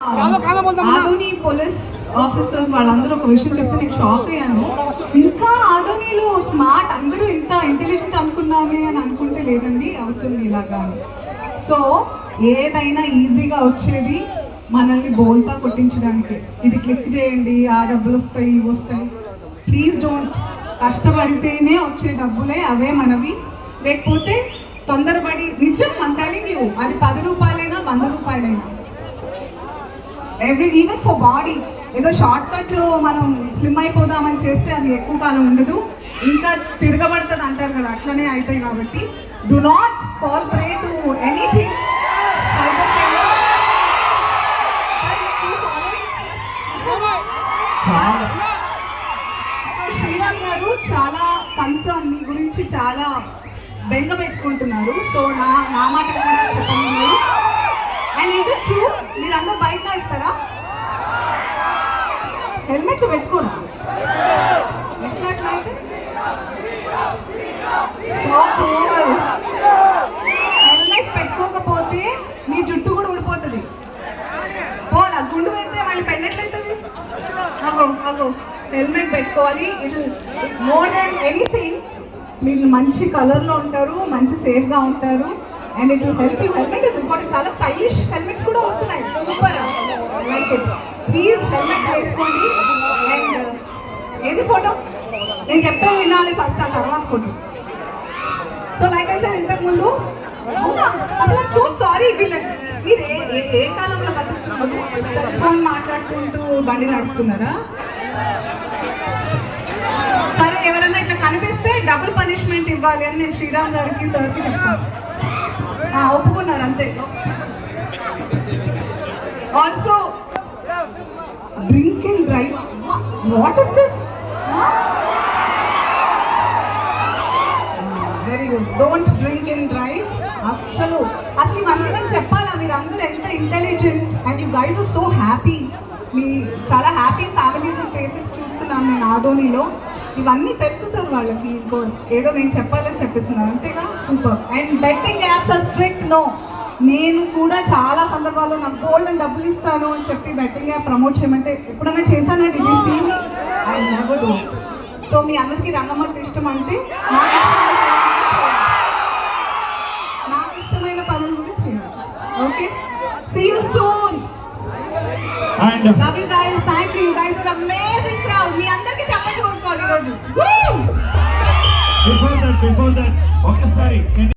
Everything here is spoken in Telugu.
ఆదోని పోలీస్ ఆఫీసర్స్ వాళ్ళందరూ ఒక విషయం చెప్తే నేను షాక్ అయ్యాను. ఇంకా ఆదోనిలో స్మార్ట్ అందరూ ఇంత ఇంటెలిజెంట్ అనుకున్నానే అని అనుకుంటే లేదండి అవుతుంది ఇలాగా. సో ఏదైనా ఈజీగా వచ్చేది మనల్ని బోల్తా కొట్టించడానికి. ఇది క్లిక్ చేయండి ఆ డబ్బులు వస్తాయి ఇవి వస్తాయి. ప్లీజ్ డోంట్ కష్టపడితేనే వచ్చే డబ్బులే అవే మనవి. లేకపోతే తొందరపడి నిజం మన నీవు అది పది రూపాయలైనా వంద రూపాయలైనా. ఎవ్రీ ఈవెన్ ఫర్ బాడీ ఏదో షార్ట్ కట్లో మనం స్లిమ్ అయిపోదామని చేస్తే అది ఎక్కువ కాలం ఉండదు. ఇంకా తిరగబడుతుంది అంటారు కదా అట్లనే అవుతాయి కాబట్టి. Do not fall prey to anything చాలా. శ్రీరామ్ గారు చాలా కన్సర్న్ మీ గురించి చాలా బెంగ పెట్టుకుంటున్నారు. సో నా నా మాట కూడా చెప్పమన్నారు అండ్ ఈజ్ ఇట్ ట్రూ మీరు అందరూ బైక్ నడుపుతారా హెల్మెట్లు పెట్టుకోరా ఎట్లా హెల్మెట్ పెట్టుకోకపోతే మీ జుట్టు కూడా ఊడిపోతుంది. పోలా గుండు పెడితే మళ్ళీ పెన్నట్లయితుంది అగో అగో హెల్మెట్ పెట్టుకోవాలి. ఇటు మోర్ దాన్ ఎనీథింగ్ మీరు మంచి కలర్లో ఉంటారు మంచి సేఫ్గా ఉంటారు. And it help you helmet is important. చాలా స్టైలిష్ హెల్మెట్స్ కూడా వస్తున్నాయి. Super like it. Please helmet వేసుకోండి. ఏది ఫోటో నేను చెప్పే వినాలి ఫస్ట్ ఆ తర్వాత ఫోటో సో లైక్ అయితే సెడ్ ఇంతకు ముందు అవునా? అసలు సో సారీ వీళ్ళకి మీరు ఏ ఏ- కాలంలో బతుకుతున్నారు? సెల్ ఫోన్ మాట్లాడుకుంటూ బండి నడుపుతున్నారా? సరే ఎవరైనా ఇట్లా కనిపిస్తే డబుల్ పనిష్మెంట్ ఇవ్వాలి అని నేను శ్రీరామ్ గారికి సార్కి చెప్తాను. ఒప్పుకున్నారు అంతే. Also drink and drive what is this very good don't drink and drive అస్సలు అసలు ఇవన్నీ నేను చెప్పాలా మీరు? అందరూ ఎంత intelligent and you guys are so happy మీ చాలా హ్యాపీ ఫ్యామిలీస్ అండ్ ఫేసెస్ చూస్తున్నాను నేను ఆధోనిలో ఇవన్నీ తెలుసు సార్ వాళ్ళకి. ఇంకో ఏదో నేను చెప్పాలని చెప్పిస్తున్నాను. అంతేగా? Super and betting apps are strict no నేను కూడా చాలా సందర్భాల్లో నాకు గోల్డ్ అని డబ్బులు ఇస్తాను అని చెప్పి బెట్టింగ్ యాప్ ప్రమోట్ చేయమంటే ఎప్పుడైనా చేశానండి ఇది సీన్ సో మీ అందరికీ రంగమ్మకి ఇష్టం అంటే నాకు ఇష్టమైన. నాకు ఇష్టమైన పనులు కూడా చేయాలి. Okay? See you soon love you guys thank you guys are amazing crowd మీ అందరికీ చెప్పండి కొట్టుకోవాలి ఈరోజు. బిఫోర్ దట్ బిఫోర్ దట్ ఒక్కసారి